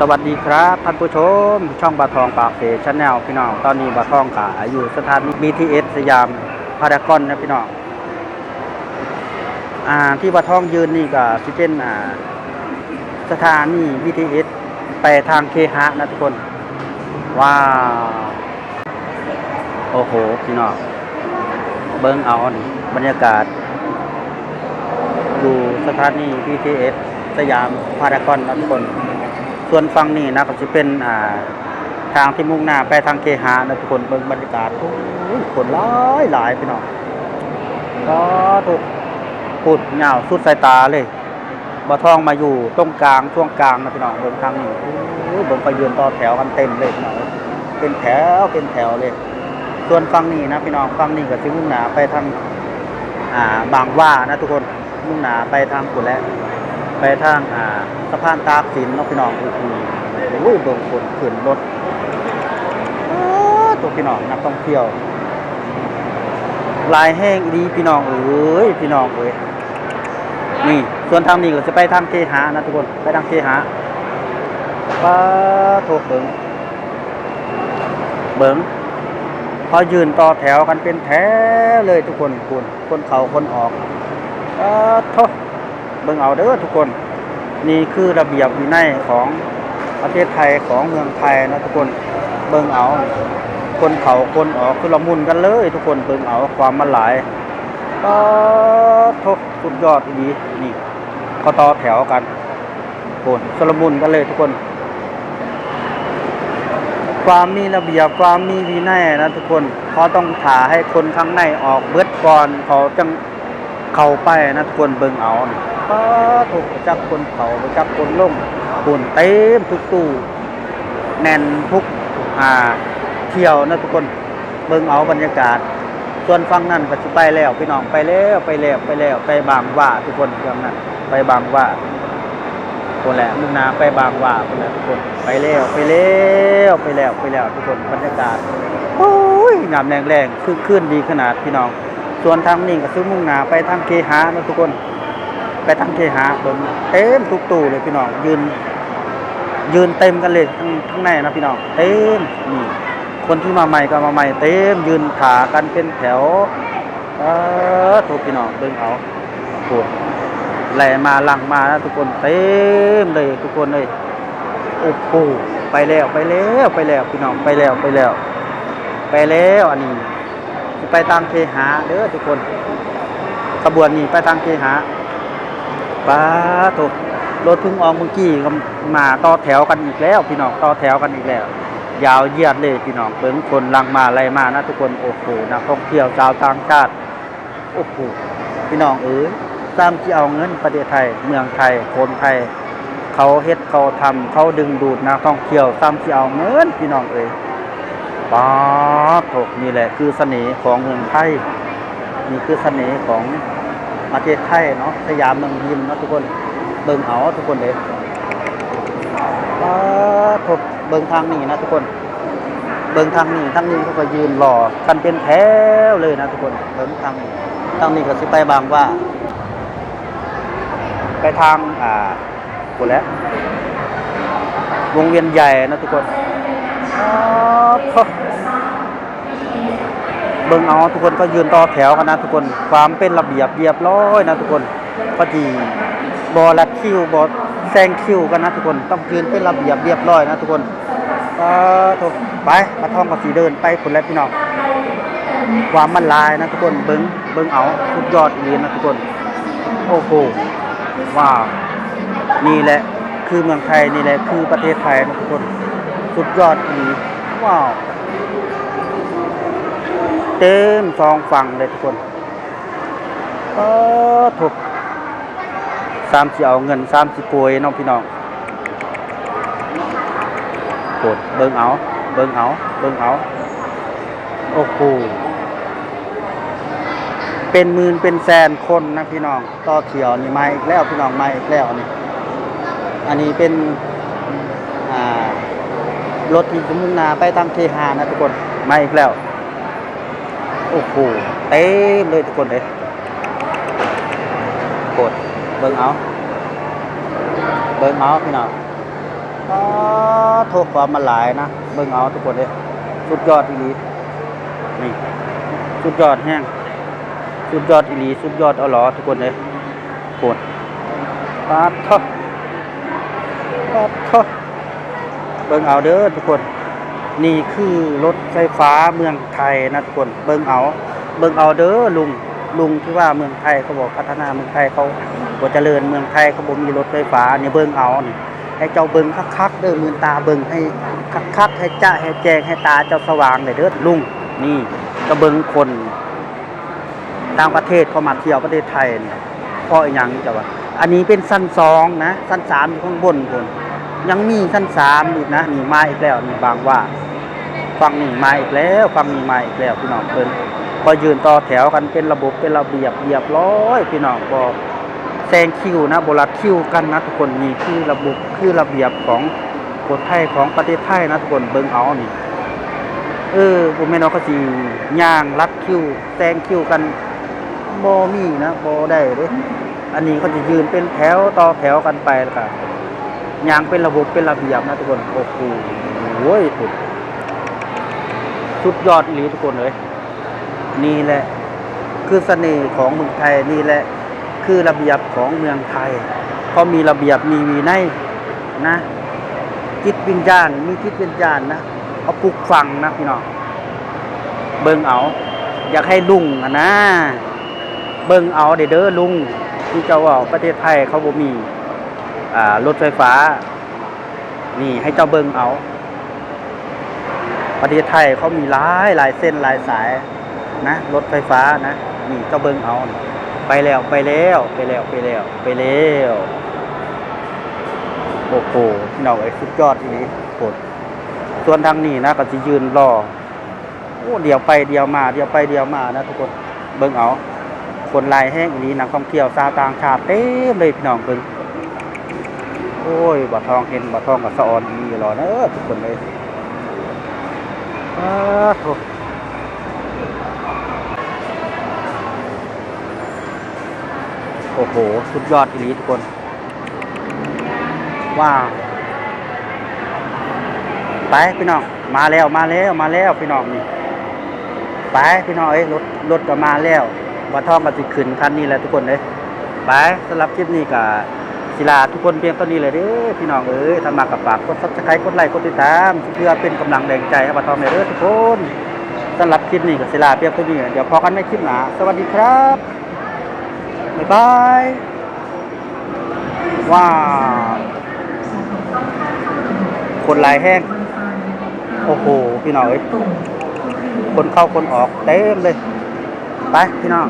สวัสดีครับท่านผู้ชม ช่องบาทองปากเสชแนลพี่น้อง ตอนนี้บาทองขาอยู่สถานี BTS สยามพารากอนนะพี่น้องอ่าที่บาทองยืนนี่ก็สิเป็นอ่าสถานี BTS ไปทางเคหะนะทุกคน ว้าว โอ้โห พี่น้อง เบิ้งเอาบรรยากาศอยู่สถานี BTS สยามพารากอนนะทุกคน ส่วนฝั่งนี้นะก็จะเป็นอ่าทางที่มุ่งหน้าไปทางเคหะนะทุกคนเบิ่งบรรยากาศโอ้ยคนหลายหลายพี่น้องก็ถูกพูดเหงาสุดสายตาเลยบ่ทองมาอยู่ตรงกลางช่วงกลางนะพี่น้องเบิ่งทางนี้โอ้ยเบิ่งไปยืนต่อแถวกันเต็มเลยพี่น้องเป็นแถวเป็นแถวเลย ส่วนฝั่งนี้นะพี่น้องฝั่งนี้ก็สิมุ่งหน้าไปทางอ่าบางว่านะทุกคนมุ่งหน้าไปทางกุนแหละ ไปทางอ่าสะพานตากสินเนาะพี่น้องโอ้โหโอ้ยเบิ่งคนขึ้นรถอ้าตัวพี่น้องนักท่องเที่ยวลายแห้งดีพี่น้องเอ้ยพี่น้องเอ้ยนี่ส่วนทางนี้ก็จะไปทางเคหะนะทุกคนไปทางเคหะป้าโทษเบิ่งเบิ่งพอยืนต่อแถวกันเป็นแถวเลยทุกคนคุณคนเขาคนออกป้าโทษเบิ่งเอาเด้อทุกคน นี่คือระเบียบวินัยของประเทศไทยของเมืองไทยนะทุกคนเบิ่งเอา คนเขาคนออกคือละมุนกันเลย ทุกคนเบิ่งเอาความมันหลายก็ทกสุดยอดดีนี่เขาต่อแถวกันคนสละมุนกันเลยทุกคน ความมีระเบียบความมีวินัยนะทุกคนเขาต้องถ่าให้คนข้างในออกเบิดก่อนเขาจังเข้าไปนะทุกคนเบิ่งเอานี่ ก็ถูกจักคนเขาจักคนลงคนเต็มทุกตู้แน่นทุกอ่าเที่ยวนะทุกคนเบิ่งเอาบรรยากาศ ส่วนฝั่งนั้นก็สิไปแล้วพี่น้องไปแล้วไปแล้วไปแล้วไปบางว่าทุกคนเรื่องนั้นไปบางว่าคนแหละมุ่งหนาไปบางว่าคนแหละทุกคนไปแล้วไปแล้วไปแล้วไปแล้วทุกคนบรรยากาศโอ้ยงามแรงแรงคือขึ้นดีขนาดพี่น้อง ส่วนทางนี้ก็คือมุ่งหน้าไปทางเคหะนะทุกคน ไปทางเคหะเบิ่งเต็มทุกตู้เลยพี่น้องยืน ยืนเต็มกันเลยทั้งทั้งในนะพี่น้องเต็มนี่คนที่มาใหม่ก็มาใหม่เต็มยืนขากันเป็นแถวเออทุกพี่น้องเบิ่งเอาปวดไหลมาหลังมานะทุกคนเต็มเลยทุกคนเลยโอ้โหไปแล้วไปแล้วไปแล้วพี่น้องไปแล้วไปแล้ว ไปแล้วอันนี้ไปทางเคหาเด้อทุกคนขบวนนี้ไปทางเคหา ป้าถูกรถพึ่งออกเมื่อกี้ก็มาต่อแถวกันอีกแล้ว พี่น้องต่อแถวกันอีกแล้ว ยาวเหยียดเลยพี่น้องเบิ่งคนลังมาอะไรมานะทุกคนโอ้โหนักท่องเที่ยวชาวต่างชาติโอ้โหพี่น้องเอ๋ยสร้างที่เอาเงินประเทศไทย เมืองไทยคนไทย เขาเฮ็ดเขาทำเขาดึงดูดนักท่องเที่ยวซ้ำที่เอาเงินพี่น้องเอ๋ยป๊าบโถนี่แหละคือเสน่ห์ของเมืองไทยนี่คือเสน่ห์ของ ประเทศไทยเนาะสยามเมืองยิ้มเนาะทุกคนเบิ่งเอาทุกคนเลยป๊าบเบิ่งทางนี้นะทุกคน เบิ่งทางนี้ทางนี้เขาก็ยืนรอกันเป็นแถวเลยนะทุกคนเบิ่งทางนี้ทางนี้ก็สิไปบางว่า ไปทางอ่าคนแล้ววงเวียนใหญ่นะทุกคนครับ เบิ่งเอาทุกคนก็ยืนต่อแถวกันนะทุกคนความเป็นระเบียบเรียบร้อยนะทุกคนก็ดีบอลัดคิวบอแซงคิวกันนะทุกคนต้องยืนเป็นระเบียบเรียบร้อยนะทุกคนก็ถูกไปมาท่องกับสีเดินไปคนแล้วพี่น้องความมันลายนะทุกคนเบิ่งเบิ่งเอาสุดยอดอีหลีนะทุกคนโอ้โหว้าวนี่แหละคือเมืองไทยนี่แหละคือประเทศไทยนะทุกคน สุดยอดอีว้าว เต็มสองฝั่งเลยทุกคนก็ถูกสามสิเอาเงินสามสิกวยน้องพี่น้องกดเบิ่งเอา เบิ่งเอา เบิ่งเอา โอ้โห เป็นหมื่นเป็นแสนคนนะพี่น้อง ต่อเที่ยวนี่มาอีกแล้วพี่น้องมาอีกแล้วนี่ อันนี้เป็น อ่ารถที่จะมุ่งหน้าไปทางเทหานะทุกคนมาอีกแล้ว โอ้โหเต็มเลยทุกคนเลยกดเบิ่งเอาเบิ่งเอาพี่น้องอ๋อโทษความมาหลายนะ เบิ่งเอาทุกคนเลยสุดยอดอีลีนี่สุดยอดแห้งสุดยอดอีลีสุดยอดเอาหรอทุกคนเลยปวดปาดทอปาดทอเบิ่งเอาเด้อทุกคน นี่คือรถไฟฟ้าเมืองไทยนะทุกคนเบิงเอา เบิงเอาเด้อลุงลุงที่ว่าเมืองไทยเขาบอกพัฒนาเมืองไทยเขาบ่เจริญเมืองไทยเขาบ่มีรถไฟฟ้าเนี่เบิงเอานี่ให้เจ้าเบิงคักๆเด้อมือตาเบิงให้คักๆให้จ้าให้แจ้งให้ตาเจ้าสว่างเลยเด้อลุงนี่ก็เบิงคนต่างประเทศเขามาเที่ยวประเทศไทยนี่เพราะอหยังจะวะอันนี้เป็นชั้นสองนะชั้นสามอยู่ข้างบนพุ่นยังมีชั้นสามอีกนะนี่มาอีกแล้วนี่บางว่า ฟังหนี่งมาอีกแล้วฟังนี่มาอีกแล้วพี่น้องเพิ่นพอยืนต่อแถวกันเป็นระบบเป็นระเบียบเรียบร้อยพี่น้องก็แซงคิวนะโบรัดคิวกันนะทุกคนนี่คือระบบคือระเบียบของคนไทยของประเทศไทยนะทุกคนเบิ่งเอานี่เออบ่แม่นว่าเขาสิย่างรัดคิวแซงคิวกันบ่มีนะบ่ได้เด้อันนี้เขาจะยืนเป็นแถวต่อแถวกันไปแล้วก็ย่างเป็นระบบเป็นระเบียบนะทุกคนโอ้โหโอ้ยสุด สุดยอดอีหลีทุกคนเลยนี่แหละคือเสน่ห์ของเมืองไทยนี่แหละคือระเบียบของเมืองไทยเขามีระเบียบมีวินัยนะจิตวิญญาณ มีจิตวิญญาณนะเขาปลูกฝังนะพี่น้องเบิ่งเอา อยากให้ลุงนะ เบิ่งเอาเด้เด้อลุงที่เจ้าว่าประเทศไทยเขาบ่มี อ่ารถไฟฟ้า นี่ให้เจ้าเบิ่งเอา ประเทศไทยเขามีหลายหลายเส้นหลายสายนะรถไฟฟ้านะนี่เจ้าเบิงเอา ไปแล้วไปแล้วไปแล้วไปแล้วไปแล้วโอ้โหพี่น้องไอ้ยสุดยอดทีนี้โคตส่วนทางนี้นะก็จะยืนรอโอ้เดียวไปเดียวมาเดียวไปเดียวมานะทุกคนเบิ่งเอาคนลายแห้งอีนี้นักท่องเที่ยวชาวต่างชาติเต็มเลยพี่น้องเบิ่งโอ้ยบ่ทองเห็นบ่ทองกับสะออนอีหรอเนอะทุกคนเลยอ้ โถ่โอ้โห สุดยอดอีลีทุกคน ว้าว ไปพี่น้อง มาแล้วมาแล้วมาแล้วพี่น้องนี่ ไปพี่น้องเอ้ยรถรถก็มาแล้วว่าท่องก็สิขึ้นคันนี้แหละทุกคนเลยไปสำหรับคลิปนี้ก็ ศิลาทุกคนเพียงเท่านี้เลยเด้อพี่น้องเอ้ยถ้ามากับปากกดซับสไครต์กดไลค์กดติดตามเพื่อเป็นกำลังแรงใจให้ว่าท่องเลยเด้อทุกคนสำหรับคลิปนี้ก็ศิลาเพียงเท่านี้เดี๋ยวพอกันในคลิปหน้าสวัสดีครับบ๊ายบายว้าวคนลายแห้งโอ้โหพี่น้องเอ้ยคนเข้าคนออกเต็มเลย ไปพี่น้อง